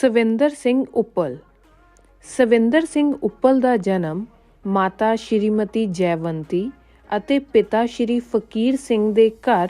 ਸਵਿੰਦਰ ਸਿੰਘ ਉੱਪਲ। ਸਵਿੰਦਰ ਸਿੰਘ ਉੱਪਲ ਦਾ ਜਨਮ ਮਾਤਾ ਸ਼੍ਰੀਮਤੀ ਜੈਵੰਤੀ ਅਤੇ ਪਿਤਾ ਸ਼੍ਰੀ ਫਕੀਰ ਸਿੰਘ ਦੇ ਘਰ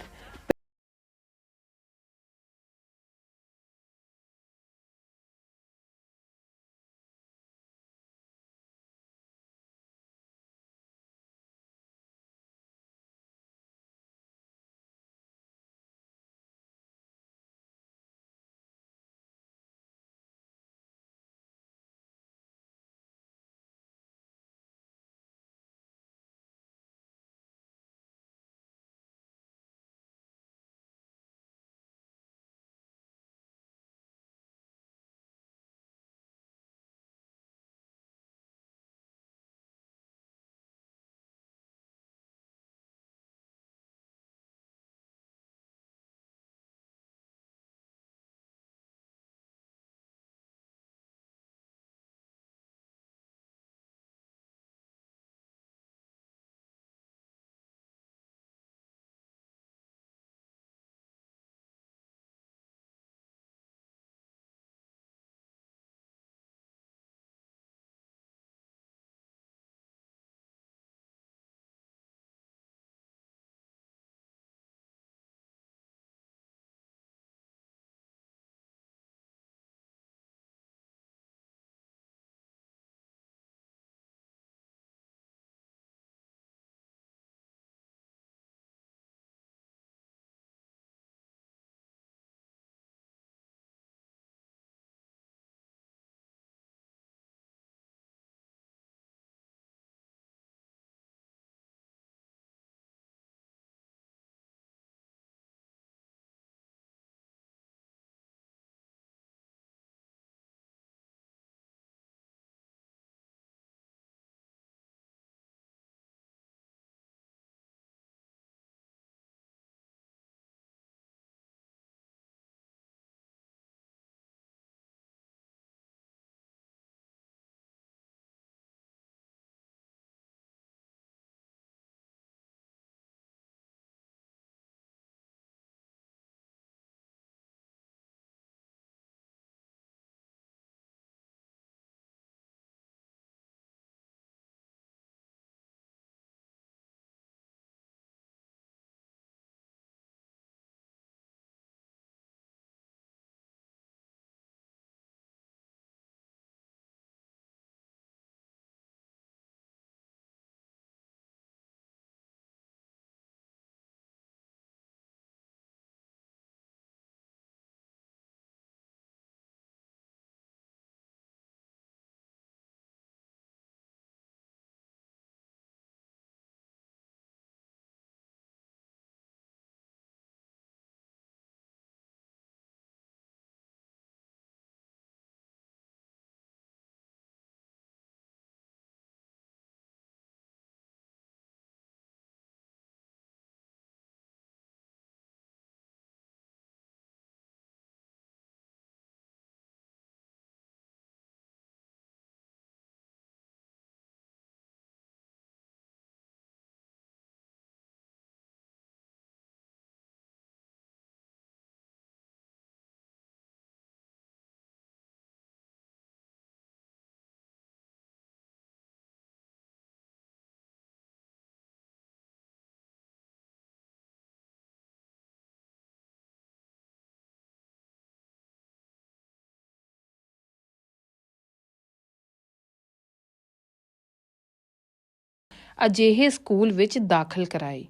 ਅਜਿਹੇ ਸਕੂਲ ਵਿੱਚ ਦਾਖਲ ਕਰਾਏ।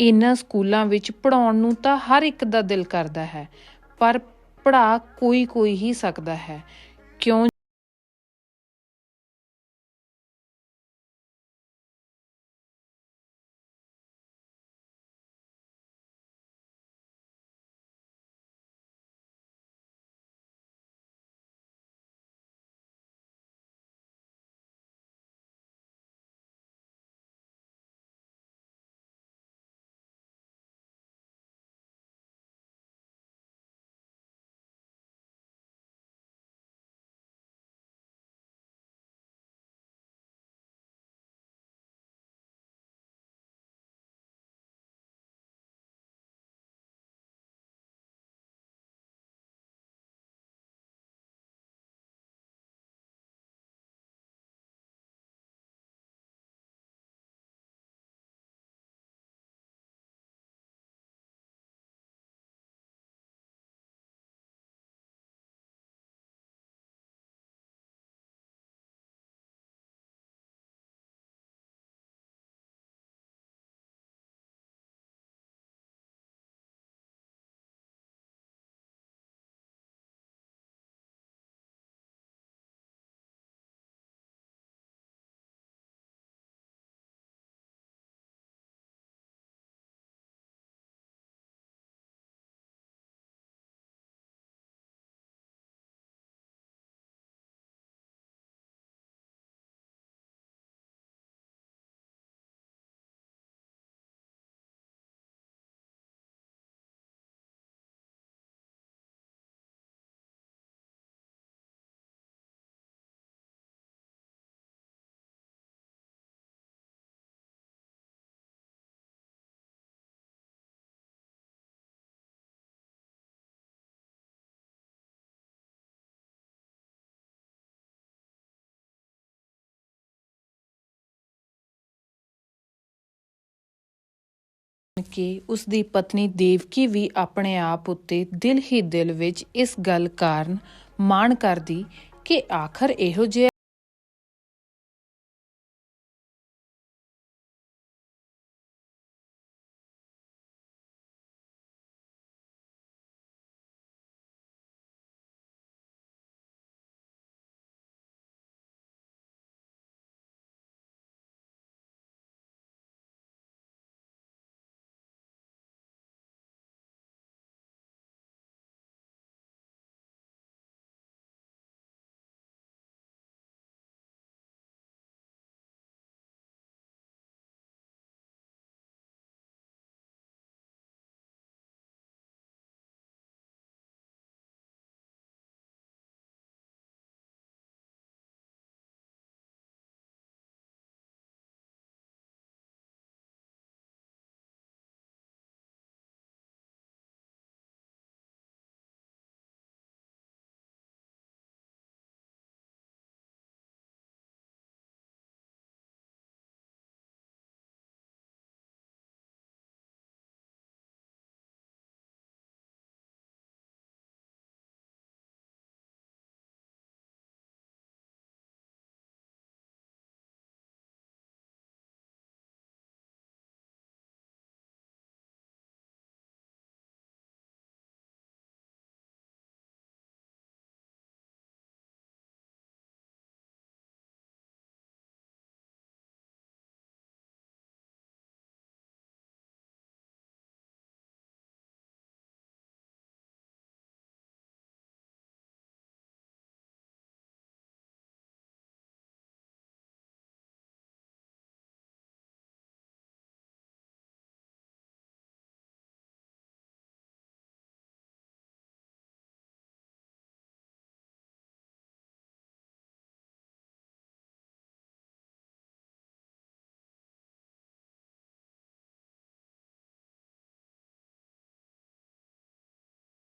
ਇਨ੍ਹਾਂ ਸਕੂਲਾਂ ਵਿੱਚ ਪੜਾਉਣ ਨੂੰ ਤਾਂ ਹਰ ਇੱਕ ਦਾ ਦਿਲ ਕਰਦਾ ਹੈ, ਪਰ ਪੜਾ ਕੋਈ ਕੋਈ ਹੀ ਸਕਦਾ ਹੈ। ਕਿਉਂ ਕਿ ਉਸ ਦੀ ਪਤਨੀ ਦੇਵਕੀ ਵੀ ਆਪਣੇ ਆਪ ਉੱਤੇ ਦਿਲ ਹੀ ਦਿਲ ਵਿੱਚ ਇਸ ਗੱਲ ਕਾਰਨ ਮਾਣ ਕਰਦੀ ਕਿ ਆਖਰ ਇਹੋ ਜਿਹਾ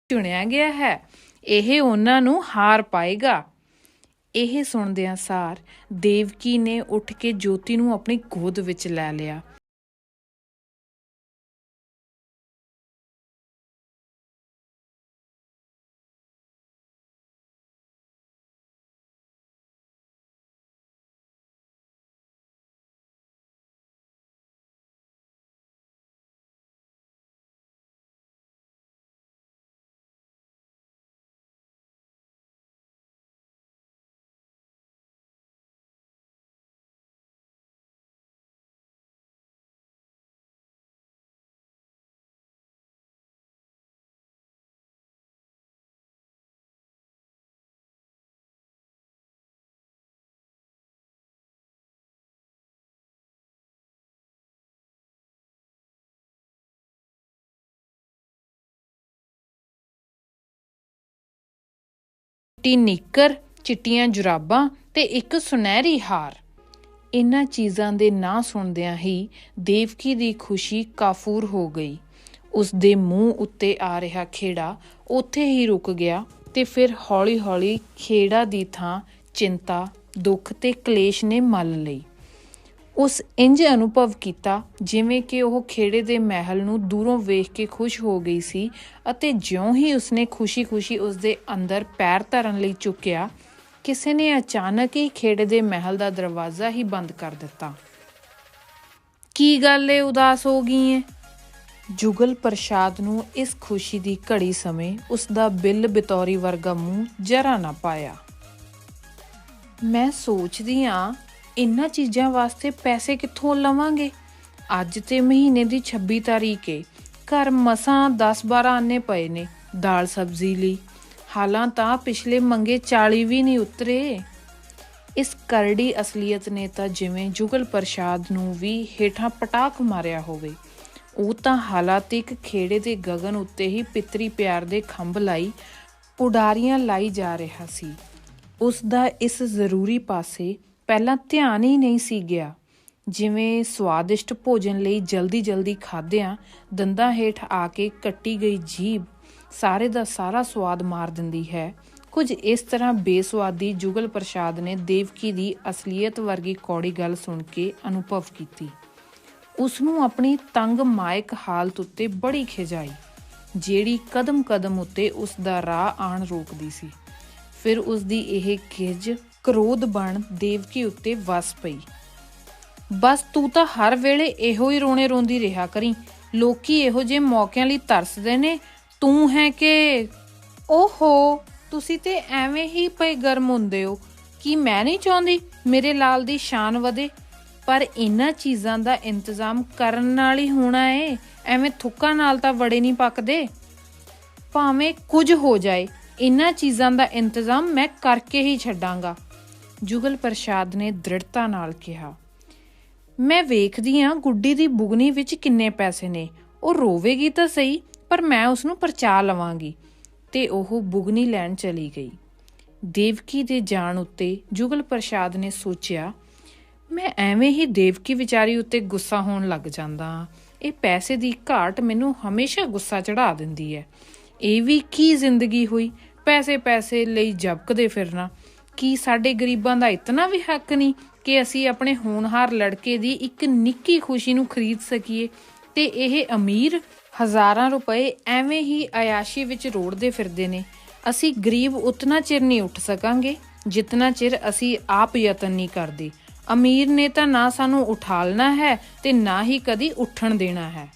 ਚੁਣਿਆ ਗਿਆ ਹੈ। ਇਹ ਉਹਨਾਂ ਨੂੰ ਹਾਰ ਪਾਏਗਾ। ਇਹ ਸੁਣਦਿਆਂ ਸਾਰ ਦੇਵਕੀ ਨੇ ਉੱਠ ਕੇ ਜੋਤੀ ਨੂੰ ਆਪਣੀ ਗੋਦ ਵਿੱਚ ਲੈ ਲਿਆ। ਚਿੱਟੀ ਨਿੱਕਰ, ਚਿੱਟੀਆਂ ਜੁਰਾਬਾਂ ਤੇ ਇੱਕ ਸੁਨਹਿਰੀ ਹਾਰ। ਇਨ੍ਹਾਂ ਚੀਜ਼ਾਂ ਦੇ ਨਾਂ ਸੁਣਦਿਆਂ ਹੀ ਦੇਵਕੀ ਦੀ ਖੁਸ਼ੀ ਕਾਫੂਰ ਹੋ ਗਈ। ਉਸ ਦੇ ਮੂੰਹ ਉੱਤੇ ਆ ਰਿਹਾ ਖੇੜਾ ਉੱਥੇ ਹੀ ਰੁਕ ਗਿਆ ਤੇ ਫਿਰ ਹੌਲੀ-ਹੌਲੀ ਖੇੜਾ ਦੀ ਥਾਂ ਚਿੰਤਾ, ਦੁੱਖ ਤੇ ਕਲੇਸ਼ ਨੇ ਮੱਲ ਲਈ। ਉਸ ਇੰਜ ਅਨੁਭਵ ਕੀਤਾ ਜਿਵੇਂ ਕਿ ਉਹ ਖੇੜੇ ਦੇ ਮਹਿਲ ਨੂੰ ਦੂਰੋਂ ਵੇਖ ਕੇ ਖੁਸ਼ ਹੋ ਗਈ ਸੀ ਅਤੇ ਜਿਉਂ ਹੀ ਉਸਨੇ ਖੁਸ਼ੀ-ਖੁਸ਼ੀ ਉਸ ਦੇ ਅੰਦਰ ਪੈਰ ਧਰਨ ਲਈ ਚੁੱਕਿਆ, ਕਿਸੇ ਨੇ ਅਚਾਨਕ ਹੀ ਖੇੜੇ ਦੇ ਮਹਿਲ ਦਾ ਦਰਵਾਜ਼ਾ ਹੀ ਬੰਦ ਕਰ ਦਿੱਤਾ। ਕੀ ਗੱਲ ਏ, ਉਦਾਸ ਹੋ ਗਈ ਏ? ਜੁਗਲ ਪ੍ਰਸ਼ਾਦ ਨੂੰ ਇਸ ਖੁਸ਼ੀ ਦੀ ਘੜੀ ਸਮੇਂ ਉਸ ਦਾ ਬਿੱਲ ਬਿਤੌਰੀ ਵਰਗਾ ਮੂੰਹ ਜਰਾ ਨਾ ਪਾਇਆ। ਮੈਂ ਸੋਚਦੀ ਆ ਇੰਨਾ ਚੀਜ਼ਾਂ ਵਾਸਤੇ ਪੈਸੇ ਕਿੱਥੋਂ ਲਵਾਂਗੇ? ਅੱਜ ਤੇ ਮਹੀਨੇ ਦੀ 26 ਤਾਰੀਖ ਏ। ਘਰ ਮਸਾਂ 10-12 ਆਨੇ ਪਏ ਨੇ ਦਾਲ ਸਬਜ਼ੀ ਲਈ। ਹਾਲਾਂ ਤਾਂ ਪਿਛਲੇ ਮੰਗੇ 40 ਵੀ ਨਹੀਂ ਉਤਰੇ। ਇਸ ਕਰੜੀ ਅਸਲੀਅਤ ਨੇ ਤਾਂ ਜਿਵੇਂ ਜੁਗਲ ਪ੍ਰਸ਼ਾਦ ਨੂੰ ਵੀ ਹੇਠਾਂ ਪਟਾਕ ਮਾਰਿਆ ਹੋਵੇ। ਉਹ ਤਾਂ ਹਾਲਾਤ ਇੱਕ ਖੇੜੇ ਦੇ ਗਗਨ ਉੱਤੇ ਹੀ ਪਿਤਰੀ ਪਿਆਰ ਦੇ ਖੰਭ ਲਾਈ ਪੁਡਾਰੀਆਂ ਲਾਈ ਜਾ ਰਿਹਾ ਸੀ। ਉਸ ਦਾ ਇਸ ਜ਼ਰੂਰੀ ਪਾਸੇ ਪਹਿਲਾਂ ਧਿਆਨ ਹੀ ਨਹੀਂ ਸੀ ਗਿਆ। ਜਿਵੇਂ ਸਵਾਦਿਸ਼ਟ ਭੋਜਨ ਲਈ ਜਲਦੀ-ਜਲਦੀ ਖਾਦਿਆਂ ਦੰਦਾਂ ਹੇਠ ਆ ਕੇ ਕੱਟੀ ਗਈ ਜੀਭ ਸਾਰੇ ਦਾ ਸਾਰਾ ਸਵਾਦ ਮਾਰ ਦਿੰਦੀ ਹੈ। ਕੁਝ ਇਸ ਤਰ੍ਹਾਂ ਬੇਸਵਾਦੀ ਜੁਗਲ ਪ੍ਰਸ਼ਾਦ ਨੇ ਦੇਵਕੀ ਦੀ ਅਸਲੀਅਤ ਵਰਗੀ ਕੌੜੀ ਗੱਲ ਸੁਣ ਕੇ ਅਨੁਭਵ ਕੀਤੀ। ਉਸ ਨੂੰ ਆਪਣੀ ਤੰਗ ਮਾਇਕ ਹਾਲਤ ਉੱਤੇ ਬੜੀ ਖਿਜਾਈ, ਜਿਹੜੀ ਕਦਮ-ਕਦਮ ਉੱਤੇ ਉਸ ਦਾ ਰਾਹ ਆਣ ਰੋਕਦੀ ਸੀ। ਫਿਰ ਉਸ ਦੀ ਇਹ ਖਿਜ ਕ੍ਰੋਧ ਬਣ ਦੇਵਕੀ ਉੱਤੇ ਵਸ ਪਈ। ਬਸ ਤੂੰ ਤਾਂ ਹਰ ਵੇਲੇ ਇਹੋ ਹੀ ਰੋਣੇ ਰੋਂਦੀ ਰਿਹਾ ਕਰੀ। ਲੋਕੀ ਇਹੋ ਜਿਹੇ ਮੌਕਿਆਂ ਲਈ ਤਰਸਦੇ ਨੇ। ਤੂੰ ਹੈ ਕਿ, ਓਹੋ, ਤੁਸੀਂ ਤੇ ਐਵੇਂ ਹੀ ਪਏ ਗਰਮ ਹੁੰਦੇ ਹੋ। ਕਿ ਮੈਂ ਨਹੀਂ ਚਾਹੁੰਦੀ ਮੇਰੇ ਲਾਲ ਦੀ ਸ਼ਾਨ ਵਧੇ? ਪਰ ਇਹਨਾਂ ਚੀਜ਼ਾਂ ਦਾ ਇੰਤਜ਼ਾਮ ਕਰਨ ਨਾਲ ਹੀ ਹੋਣਾ ਏ। ਐਵੇਂ ਥੁੱਕਾਂ ਨਾਲ ਤਾਂ ਵੜੇ ਨਹੀਂ ਪੱਕਦੇ। ਭਾਵੇਂ ਕੁਝ ਹੋ ਜਾਏ, ਇਹਨਾਂ ਚੀਜ਼ਾਂ ਦਾ ਇੰਤਜ਼ਾਮ ਮੈਂ ਕਰਕੇ ਹੀ ਛੱਡਾਂਗਾ। ਜੁਗਲ ਪ੍ਰਸ਼ਾਦ ਨੇ ਦ੍ਰਿੜਤਾ ਨਾਲ ਕਿਹਾ, ਮੈਂ ਵੇਖਦੀ ਆ ਗੁੱਡੀ ਦੀ ਬੁਗਨੀ ਵਿੱਚ ਕਿੰਨੇ ਪੈਸੇ ਨੇ। ਉਹ ਰੋਵੇਗੀ ਤਾਂ ਸਹੀ, ਪਰ ਮੈਂ ਉਸ ਨੂੰ ਪਰਚਾ ਲਵਾਂਗੀ। ਤੇ ਉਹ ਬੁਗਨੀ ਲੈਣ ਚਲੀ ਗਈ। ਦੇਵਕੀ ਦੇ ਜਾਣ ਉੱਤੇ ਜੁਗਲ ਪ੍ਰਸ਼ਾਦ ਨੇ ਸੋਚਿਆ, ਮੈਂ ਐਵੇਂ ਹੀ ਦੇਵਕੀ ਵਿਚਾਰੀ ਉੱਤੇ ਗੁੱਸਾ ਹੋਣ ਲੱਗ ਜਾਂਦਾ ਹਾਂ। ਇਹ ਪੈਸੇ ਦੀ ਘਾਟ ਮੈਨੂੰ ਹਮੇਸ਼ਾ ਗੁੱਸਾ ਚੜਾ ਦਿੰਦੀ ਹੈ। ਇਹ ਵੀ ਕੀ ਜ਼ਿੰਦਗੀ ਹੋਈ? ਪੈਸੇ ਪੈਸੇ ਲਈ ਜਪਕਦੇ ਫਿਰਨਾ। ਕੀ ਸਾਡੇ ਗਰੀਬਾਂ ਦਾ ਇਤਨਾ ਵੀ ਹੱਕ ਨਹੀਂ ਕਿ ਅਸੀਂ ਆਪਣੇ ਹੋਣਹਾਰ ਲੜਕੇ ਦੀ ਇੱਕ ਨਿੱਕੀ ਖੁਸ਼ੀ ਨੂੰ ਖਰੀਦ ਸਕੀਏ। ਤੇ ਇਹ ਅਮੀਰ ਹਜ਼ਾਰਾਂ ਰੁਪਏ ਐਵੇਂ ਹੀ ਆਯਾਸ਼ੀ ਵਿੱਚ ਰੋੜਦੇ ਫਿਰਦੇ ਨੇ। ਅਸੀਂ ਗਰੀਬ ਉਤਨਾ ਚਿਰ ਨਹੀਂ ਉੱਠ ਸਕਾਂਗੇ, ਜਿਤਨਾ ਚਿਰ ਅਸੀਂ ਆਪ ਯਤਨ ਨਹੀਂ ਕਰਦੇ। ਅਮੀਰ ਨੇ ਤਾਂ ਨਾ ਸਾਨੂੰ ਉਠਾਲਣਾ ਹੈ ਤੇ ਨਾ ਹੀ ਕਦੀ ਉੱਠਣ ਦੇਣਾ ਹੈ।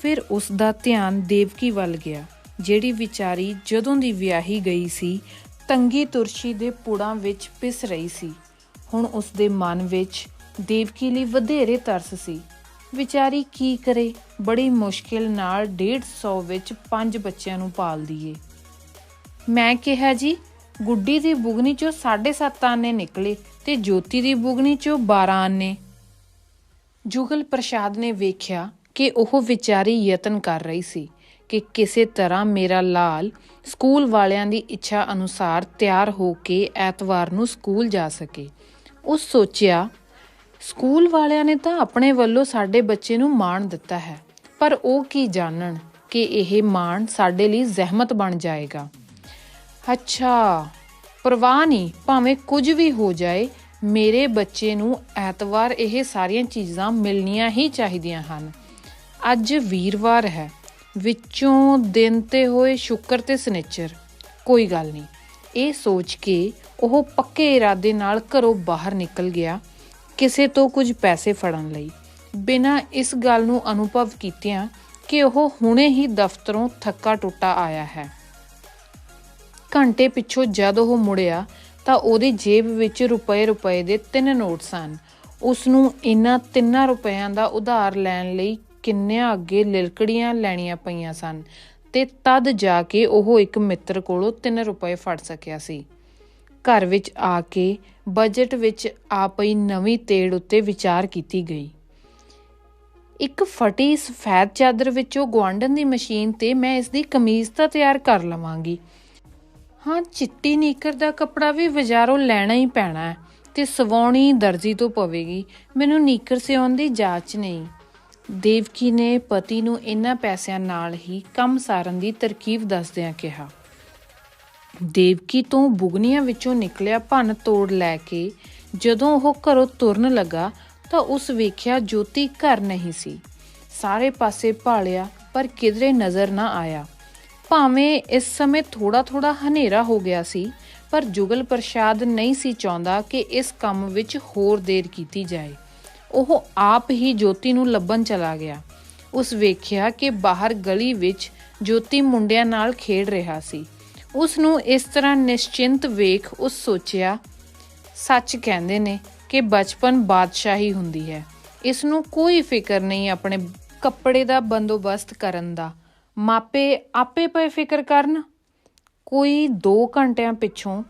ਫਿਰ ਉਸ ਦਾ ਧਿਆਨ ਦੇਵਕੀ ਵੱਲ ਗਿਆ, ਜਿਹੜੀ ਵਿਚਾਰੀ ਜਦੋਂ ਦੀ ਵਿਆਹੀ ਗਈ ਸੀ ਤੰਗੀ ਤੁਰਸ਼ੀ ਦੇ ਪੁੜਾਂ ਵਿੱਚ ਪਿਸ ਰਹੀ ਸੀ। ਹੁਣ ਉਸ ਦੇ ਮਨ ਵਿੱਚ ਦੇਵਕੀ ਲਈ ਵਧੇਰੇ ਤਰਸ ਸੀ। ਵਿਚਾਰੀ ਕੀ ਕਰੇ? ਬੜੀ ਮੁਸ਼ਕਿਲ ਨਾਲ 150 ਵਿੱਚ ਪੰਜ ਬੱਚਿਆਂ ਨੂੰ ਪਾਲਦੀ ਏ ਮੈਂ ਕਿਹਾ, ਜੀ, ਗੁੱਡੀ ਦੀ ਬੁਗਨੀ ਚੋਂ 7.5 ਆਨੇ ਨਿਕਲੇ ਤੇ ਜੋਤੀ ਦੀ ਬੁਗਨੀ ਚੋਂ 12 ਆਨੇ। ਜੁਗਲ ਪ੍ਰਸ਼ਾਦ ਨੇ ਵੇਖਿਆ ਕਿ ਉਹ ਵਿਚਾਰੀ ਯਤਨ ਕਰ ਰਹੀ ਸੀ। ਕਿ ਕਿਸੇ ਤਰ੍ਹਾਂ ਮੇਰਾ ਲਾਲ ਸਕੂਲ ਵਾਲਿਆਂ ਦੀ ਇੱਛਾ ਅਨੁਸਾਰ ਤਿਆਰ ਹੋ ਕੇ ਐਤਵਾਰ ਨੂੰ ਸਕੂਲ ਜਾ ਸਕੇ। ਉਸ ਸੋਚਿਆ, ਸਕੂਲ ਵਾਲਿਆਂ ਨੇ ਤਾਂ ਆਪਣੇ ਵੱਲੋਂ ਸਾਡੇ ਬੱਚੇ ਨੂੰ ਮਾਣ ਦਿੱਤਾ ਹੈ, ਪਰ ਉਹ ਕੀ ਜਾਣਨ ਕਿ ਇਹ ਮਾਣ ਸਾਡੇ ਲਈ ਜ਼ਹਿਮਤ ਬਣ ਜਾਏਗਾ? ਅੱਛਾ, ਪਰਵਾਹ ਨਹੀਂ, ਭਾਵੇਂ ਕੁਝ ਵੀ ਹੋ ਜਾਏ, ਮੇਰੇ ਬੱਚੇ ਨੂੰ ਐਤਵਾਰ ਇਹ ਸਾਰੀਆਂ ਚੀਜ਼ਾਂ ਮਿਲਣੀਆਂ ਹੀ ਚਾਹੀਦੀਆਂ ਹਨ। ਅੱਜ ਵੀਰਵਾਰ ਹੈ ਵਿੱਚੋਂ ਦਿਨ ਤੇ ਹੋਏ ਸ਼ੁੱਕਰ ਤੇ ਸਨਿਚਰ। ਕੋਈ ਗੱਲ ਨਹੀਂ। ਇਹ ਸੋਚ ਕੇ ਉਹ ਪੱਕੇ ਇਰਾਦੇ ਨਾਲ ਘਰੋਂ ਬਾਹਰ ਨਿਕਲ ਗਿਆ, ਕਿਸੇ ਤੋਂ ਕੁਝ ਪੈਸੇ ਫੜਨ ਲਈ। ਬਿਨਾਂ ਇਸ ਗੱਲ ਨੂੰ ਅਨੁਭਵ ਕੀਤਿਆਂ ਕਿ ਉਹ ਹੁਣੇ ਹੀ ਦਫ਼ਤਰੋਂ ਥੱਕਾ ਟੁੱਟਾ ਆਇਆ ਹੈ। ਘੰਟੇ ਪਿੱਛੋਂ ਜਦ ਉਹ ਮੁੜਿਆ, ਤਾਂ ਉਹਦੀ ਜੇਬ ਵਿੱਚ ਰੁਪਏ ਰੁਪਏ ਦੇ ਤਿੰਨ ਨੋਟ ਸਨ। ਉਸ ਨੂੰ ਇਨ੍ਹਾਂ ਤਿੰਨਾਂ ਰੁਪਇਆਂ ਦਾ ਉਧਾਰ ਲੈਣ ਲਈ ਕਿੰਨਿਆਂ ਅੱਗੇ ਲਿਲਕੜੀਆਂ ਲੈਣੀਆਂ ਪਈਆਂ ਸਨ ਤੇ ਤਦ ਜਾ ਕੇ ਉਹ ਇੱਕ ਮਿੱਤਰ ਕੋਲੋਂ 3 ਰੁਪਏ ਫੜ ਸਕਿਆ ਸੀ। ਘਰ ਵਿੱਚ ਆ ਕੇ ਬਜਟ ਵਿੱਚ ਆ ਪਈ ਨਵੀਂ ਤੇੜ ਉੱਤੇ ਵਿਚਾਰ ਕੀਤੀ ਗਈ। ਇੱਕ ਫਟੀ ਸਫੈਦ ਚਾਦਰ ਵਿੱਚੋਂ ਗਵਾਂਡਨ ਦੀ ਮਸ਼ੀਨ ਤੇ ਮੈਂ ਇਸ ਦੀ ਕਮੀਜ਼ ਤਾਂ ਤਿਆਰ ਕਰ ਲਵਾਂਗੀ। ਹਾਂ, ਚਿੱਟੀ ਨੀਕਰ ਦਾ ਕੱਪੜਾ ਵੀ ਬਾਜ਼ਾਰੋਂ ਲੈਣਾ ਹੀ ਪੈਣਾ ਹੈ ਤੇ ਸਵਾਉਣੀ ਦਰਜੀ ਤੋਂ ਪਵੇਗੀ। ਮੈਨੂੰ ਨੀਕਰ ਸਿਉਣ ਦੀ ਜਾਚ ਨਹੀਂ। ਦੇਵਕੀ ਨੇ ਪਤੀ ਨੂੰ ਇਹਨਾਂ ਪੈਸਿਆਂ ਨਾਲ ਹੀ ਕੰਮ ਸਾਰਨ ਦੀ ਤਰਕੀਬ ਦੱਸਦਿਆਂ ਕਿਹਾ, ਦੇਵਕੀ ਤੋਂ ਬੁਗਨੀਆਂ ਵਿੱਚੋਂ ਨਿਕਲਿਆ ਭੰਨ ਤੋੜ ਲੈ ਕੇ ਜਦੋਂ ਉਹ ਘਰੋਂ ਤੁਰਨ ਲੱਗਾ ਤਾਂ ਉਸ ਵੇਖਿਆ ਜੋਤੀ ਘਰ ਨਹੀਂ ਸੀ। ਸਾਰੇ ਪਾਸੇ ਭਾਲਿਆ, ਪਰ ਕਿਧਰੇ ਨਜ਼ਰ ਨਾ ਆਇਆ। ਭਾਵੇਂ ਇਸ ਸਮੇਂ ਥੋੜਾ ਥੋੜਾ ਹਨੇਰਾ ਹੋ ਗਿਆ ਸੀ, ਪਰ ਜੁਗਲ ਪ੍ਰਸ਼ਾਦ ਨਹੀਂ ਸੀ ਚਾਹੁੰਦਾ ਕਿ ਇਸ ਕੰਮ ਵਿੱਚ ਹੋਰ ਦੇਰ ਕੀਤੀ ਜਾਏ। ਉਹ ਆਪ ਹੀ ਜੋਤੀ ਨੂੰ ਲੱਭਣ ਚਲਾ ਗਿਆ। ਉਸ ਵੇਖਿਆ ਕਿ ਬਾਹਰ ਗਲੀ ਵਿੱਚ ਜੋਤੀ ਮੁੰਡਿਆਂ ਨਾਲ ਖੇਡ ਰਿਹਾ ਸੀ। ਉਸ ਨੂੰ ਇਸ ਤਰ੍ਹਾਂ ਨਿਸ਼ਚਿੰਤ ਵੇਖ ਉਸ ਸੋਚਿਆ, ਸੱਚ ਕਹਿੰਦੇ ਨੇ ਕਿ ਬਚਪਨ ਬਾਦਸ਼ਾਹੀ ਹੁੰਦੀ ਹੈ। ਇਸ ਨੂੰ ਕੋਈ ਫਿਕਰ ਨਹੀਂ ਆਪਣੇ ਕੱਪੜੇ ਦਾ ਬੰਦੋਬਸਤ ਕਰਨ ਦਾ। ਮਾਪੇ ਆਪੇ ਪਏ ਫਿਕਰ ਕਰਨ? ਕੋਈ 2 ਘੰਟਿਆਂ ਪਿੱਛੋਂ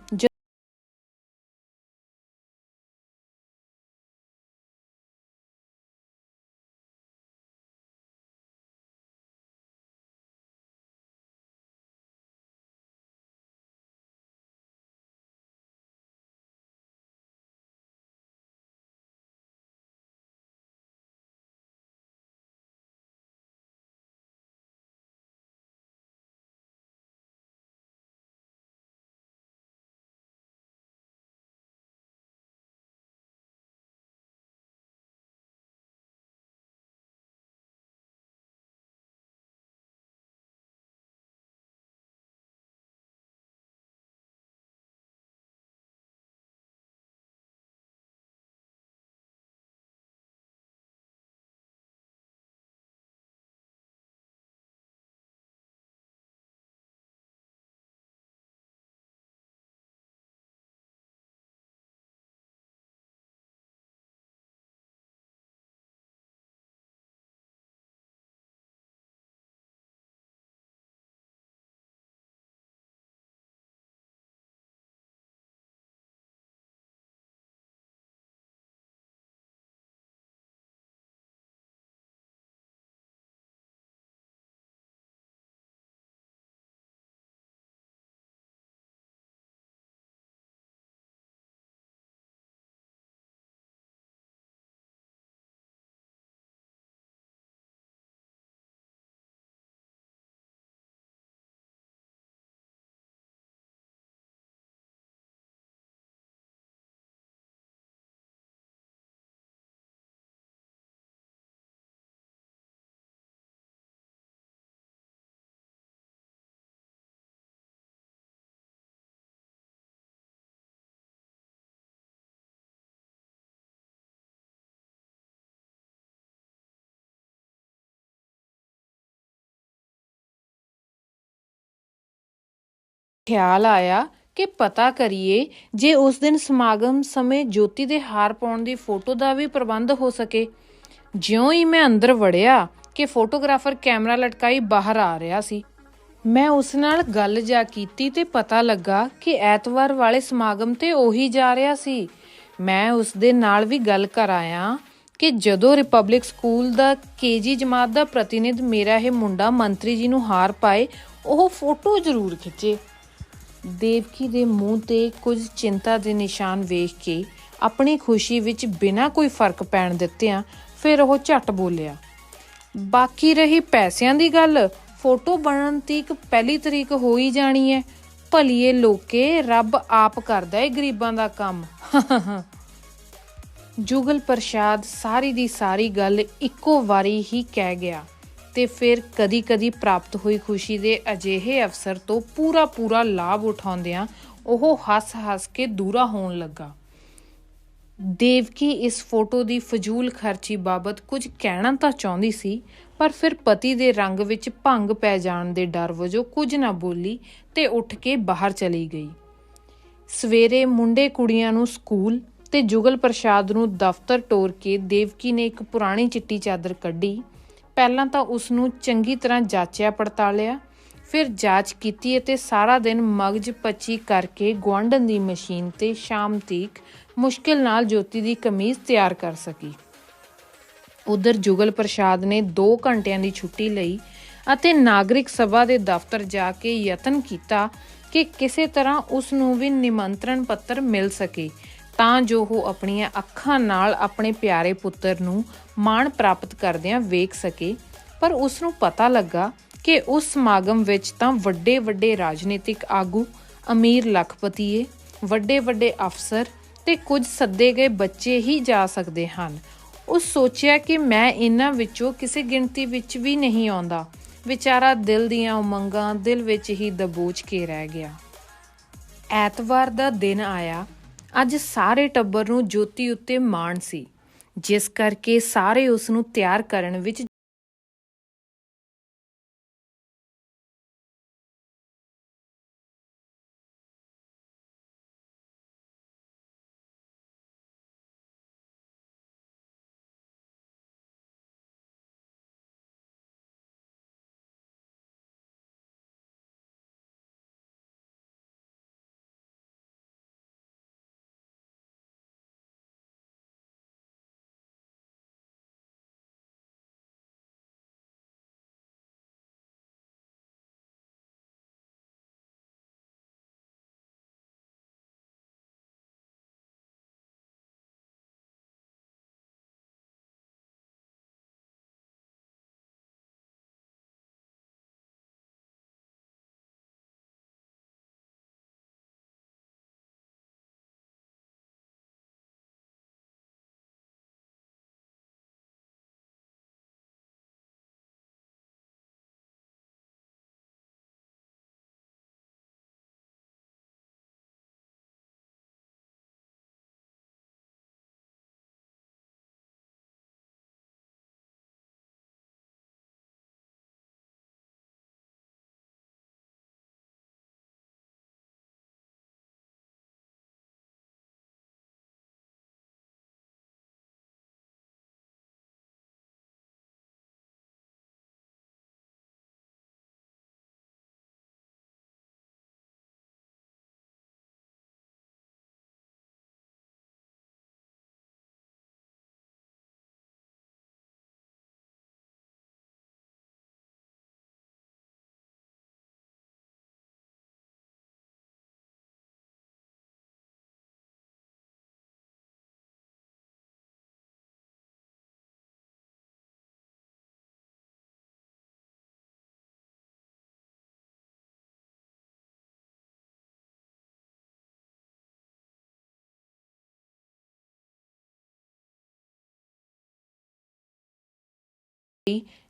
ਖਿਆਲ ਆਇਆ ਕਿ ਪਤਾ ਕਰੀਏ, ਜੇ ਉਸ ਦਿਨ ਸਮਾਗਮ ਸਮੇਂ ਜੋਤੀ ਦੇ ਹਾਰ ਪਾਉਣ ਦੀ ਫੋਟੋ ਦਾ ਵੀ ਪ੍ਰਬੰਧ ਹੋ ਸਕੇ। ਜਿਉਂ ਹੀ ਮੈਂ ਅੰਦਰ ਵੜਿਆ ਕਿ ਫੋਟੋਗ੍ਰਾਫਰ ਕੈਮਰਾ ਲਟਕਾਈ ਬਾਹਰ ਆ ਰਿਹਾ ਸੀ। ਮੈਂ ਉਸ ਨਾਲ ਗੱਲ ਜਾ ਕੀਤੀ ਤੇ ਪਤਾ ਲੱਗਾ ਕਿ ਐਤਵਾਰ ਵਾਲੇ ਸਮਾਗਮ ਤੇ ਉਹੀ ਜਾ ਰਿਹਾ ਸੀ। ਮੈਂ ਉਸ ਦੇ ਨਾਲ ਵੀ ਗੱਲ ਕਰ ਆਇਆ ਕਿ ਜਦੋਂ ਰਿਪਬਲਿਕ ਸਕੂਲ ਦਾ ਕੇਜੀ ਜਮਾਤ ਦਾ ਪ੍ਰਤੀਨਿਧ ਮੇਰਾ ਇਹ ਮੁੰਡਾ ਮੰਤਰੀ ਜੀ ਨੂੰ ਹਾਰ ਪਾਏ, ਉਹ ਫੋਟੋ ਜ਼ਰੂਰ ਖਿੱਚੇ। ਦੇਵਕੀ ਦੇ ਮੂੰਹ ਤੇ ਕੁਝ ਚਿੰਤਾ ਦੇ ਨਿਸ਼ਾਨ ਵੇਖ ਕੇ ਆਪਣੀ ਖੁਸ਼ੀ ਵਿੱਚ ਬਿਨਾਂ ਕੋਈ ਫ਼ਰਕ ਪੈਣ ਦਿੱਤਿਆਂ ਫਿਰ ਉਹ ਝਟ ਬੋਲਿਆ, ਬਾਕੀ ਰਹੀ ਪੈਸਿਆਂ ਦੀ ਗੱਲ, ਫੋਟੋ ਬਣਨ ਤੀਕ ਪਹਿਲੀ ਤਰੀਕ ਹੋ ਹੀ ਜਾਣੀ ਹੈ ਭਲੀਏ ਲੋਕੇ, ਰੱਬ ਆਪ ਕਰਦਾ ਏ ਗਰੀਬਾਂ ਦਾ ਕੰਮ। ਜੁਗਲ ਪ੍ਰਸ਼ਾਦ ਸਾਰੀ ਦੀ ਸਾਰੀ ਗੱਲ ਇੱਕੋ ਵਾਰੀ ਹੀ ਕਹਿ ਗਿਆ। ਤੇ ਫਿਰ ਕਦੀ-ਕਦੀ ਪ੍ਰਾਪਤ ਹੋਈ ਖੁਸ਼ੀ ਦੇ ਅਜਿਹੇ ਅਵਸਰ ਤੋਂ ਪੂਰਾ-ਪੂਰਾ ਲਾਭ ਉਠਾਉਂਦਿਆਂ ਉਹ ਹੱਸ-ਹੱਸ ਕੇ ਦੂਰਾ ਹੋਣ ਲੱਗਾ। ਦੇਵਕੀ ਇਸ ਫੋਟੋ ਦੀ ਫਜ਼ੂਲ ਖਰਚੀ ਬਾਬਤ ਕੁਝ ਕਹਿਣਾ ਤਾਂ ਚਾਹੁੰਦੀ ਸੀ, ਪਰ ਫਿਰ ਪਤੀ ਦੇ ਰੰਗ ਵਿੱਚ ਭੰਗ ਪੈ ਜਾਣ ਦੇ ਡਰ ਵਜੋਂ ਕੁਝ ਨਾ ਬੋਲੀ ਤੇ ਉੱਠ ਕੇ ਬਾਹਰ ਚਲੀ ਗਈ। ਸਵੇਰੇ ਮੁੰਡੇ ਕੁੜੀਆਂ ਨੂੰ ਸਕੂਲ ਤੇ ਜੁਗਲ ਪ੍ਰਸ਼ਾਦ ਨੂੰ ਦਫ਼ਤਰ ਟੋਰ ਕੇ ਦੇਵਕੀ ਨੇ ਇੱਕ ਪੁਰਾਣੀ ਚਿੱਟੀ ਚਾਦਰ ਕੱਢੀ ਪਹਿਲਾਂ ਤਾਂ ਉਸ ਨੂੰ ਚੰਗੀ ਤਰ੍ਹਾਂ ਜਾਂਚਿਆ ਪੜਤਾਲਿਆ ਫਿਰ ਜਾਂਚ ਕੀਤੀ ਅਤੇ ਸਾਰਾ ਦਿਨ ਮਗਜ ਪੱਚੀ ਕਰਕੇ ਗੁਆਂਢਣ ਦੀ ਮਸ਼ੀਨ ਤੇ ਸ਼ਾਮ ਤੀਕ ਮੁਸ਼ਕਿਲ ਨਾਲ ਜੋਤੀ ਦੀ ਕਮੀਜ਼ ਤਿਆਰ ਕਰ ਸਕੀ। ਉਧਰ ਜੁਗਲ ਪ੍ਰਸ਼ਾਦ ਨੇ 2 ਘੰਟਿਆਂ ਦੀ ਛੁੱਟੀ ਲਈ ਅਤੇ ਨਾਗਰਿਕ ਸਭਾ ਦੇ ਦਫ਼ਤਰ ਜਾ ਕੇ ਯਤਨ ਕੀਤਾ ਕਿ ਕਿਸੇ ਤਰ੍ਹਾਂ ਉਸ ਨੂੰ ਵੀ ਨਿਮੰਤਰਣ ਪੱਤਰ ਮਿਲ ਸਕੇ। ਤਾਂ ਜੋ ਉਹ ਆਪਣੀਆਂ ਅੱਖਾਂ ਨਾਲ ਆਪਣੇ ਪਿਆਰੇ ਪੁੱਤਰ ਨੂੰ ਮਾਣ ਪ੍ਰਾਪਤ ਕਰਦਿਆਂ ਵੇਖ ਸਕੇ, ਪਰ ਉਸ ਨੂੰ ਪਤਾ ਲੱਗਾ ਕਿ ਉਸ ਸਮਾਗਮ ਵਿੱਚ ਤਾਂ ਵੱਡੇ ਵੱਡੇ ਰਾਜਨੀਤਿਕ ਆਗੂ, ਅਮੀਰ ਲੱਖਪਤੀਏ ਵੱਡੇ ਵੱਡੇ ਅਫਸਰ ਤੇ ਕੁਝ ਸੱਦੇ ਗਏ ਬੱਚੇ ਹੀ ਜਾ ਸਕਦੇ ਹਨ। ਉਹ ਸੋਚਿਆ ਕਿ ਮੈਂ ਇਹਨਾਂ ਵਿੱਚੋਂ ਕਿਸੇ ਗਿਣਤੀ ਵਿੱਚ ਵੀ ਨਹੀਂ ਆਉਂਦਾ। ਵਿਚਾਰਾ ਦਿਲ ਦੀਆਂ ਉਮੰਗਾਂ ਦਿਲ ਵਿੱਚ ਹੀ ਦਬੋਚ ਕੇ ਰਹਿ ਗਿਆ। ਐਤਵਾਰ ਦਾ ਦਿਨ ਆਇਆ ਅੱਜ ਸਾਰੇ ਟੱਬਰ ਨੂੰ ਜੋਤੀ ਉੱਤੇ ਮਾਣ ਸੀ, ਜਿਸ ਕਰਕੇ ਸਾਰੇ ਉਸ ਨੂੰ ਤਿਆਰ ਕਰਨ ਵਿੱਚ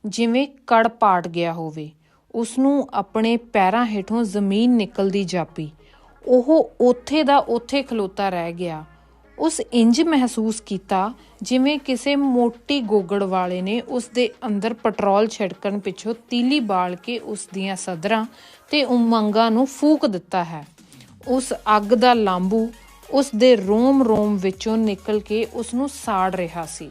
ਜਿਵੇਂ ਕੜ ਪਾਟ ਗਿਆ ਹੋਵੇ ਉਸ ਨੂੰ ਆਪਣੇ ਪੈਰਾਂ ਹੇਠੋਂ ਜ਼ਮੀਨ ਨਿਕਲਦੀ ਜਾਪੀ। ਉਹ ਉੱਥੇ ਦਾ ਉੱਥੇ ਖਲੋਤਾ ਰਹਿ ਗਿਆ। ਉਸ ਇੰਜ ਮਹਿਸੂਸ ਕੀਤਾ ਜਿਵੇਂ ਕਿਸੇ ਮੋਟੀ ਗੋਗੜ ਵਾਲੇ ਨੇ ਉਸ ਦੇ ਅੰਦਰ ਪੈਟਰੋਲ ਛਿੜਕਣ ਪਿੱਛੋਂ ਤੀਲੀ ਬਾਲ ਕੇ ਉਸ ਦੀਆਂ ਸਦਰਾਂ ਤੇ ਉਮੰਗਾਂ ਨੂੰ ਫੂਕ ਦਿੱਤਾ ਹੈ। ਉਸ ਅੱਗ ਦਾ ਲਾਂਬੂ ਉਸ ਦੇ ਰੋਮ-ਰੋਮ ਵਿੱਚੋਂ ਨਿਕਲ ਕੇ ਉਸ ਨੂੰ ਸਾੜ ਰਿਹਾ ਸੀ।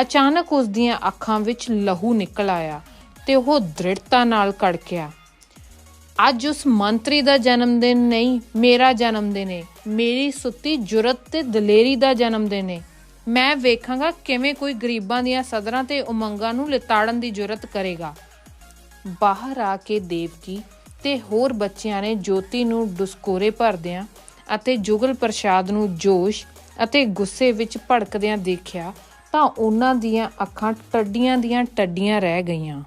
ਅਚਾਨਕ ਉਸ ਦੀਆਂ ਅੱਖਾਂ ਵਿੱਚ ਲਹੂ ਨਿਕਲ ਆਇਆ ਤੇ ਉਹ ਦ੍ਰਿੜਤਾ ਨਾਲ ਕੜਕਿਆ। ਅੱਜ ਉਸ ਮੰਤਰੀ ਦਾ ਜਨਮ ਦਿਨ ਨਹੀਂ, ਮੇਰਾ ਜਨਮ ਦਿਨ ਹੈ ਮੇਰੀ ਸੁੱਤੀ ਜੁਰਤ ਤੇ ਦਲੇਰੀ ਦਾ ਜਨਮ ਦਿਨ ਹੈ ਮੈਂ ਵੇਖਾਂਗਾ ਕਿਵੇਂ ਕੋਈ ਗਰੀਬਾਂ ਦੀਆਂ ਸਦਰਾਂ ਤੇ ਉਮੰਗਾਂ ਨੂੰ ਲਿਤਾੜਨ ਦੀ ਜੁਰਤ ਕਰੇਗਾ। ਬਾਹਰ ਆ ਕੇ ਦੇਵਕੀ ਤੇ ਹੋਰ ਬੱਚਿਆਂ ਨੇ ਜੋਤੀ ਨੂੰ ਡੁਸਕੋਰੇ ਭਰਦਿਆਂ ਅਤੇ ਜੁਗਲ ਪ੍ਰਸ਼ਾਦ ਨੂੰ ਜੋਸ਼ ਅਤੇ ਗੁੱਸੇ ਵਿੱਚ ਭੜਕਦਿਆਂ ਦੇਖਿਆ ਤਾਂ ਉਹਨਾਂ ਦੀਆਂ ਅੱਖਾਂ ਟੱਡੀਆਂ ਦੀਆਂ ਟੱਡੀਆਂ ਰਹਿ ਗਈਆਂ।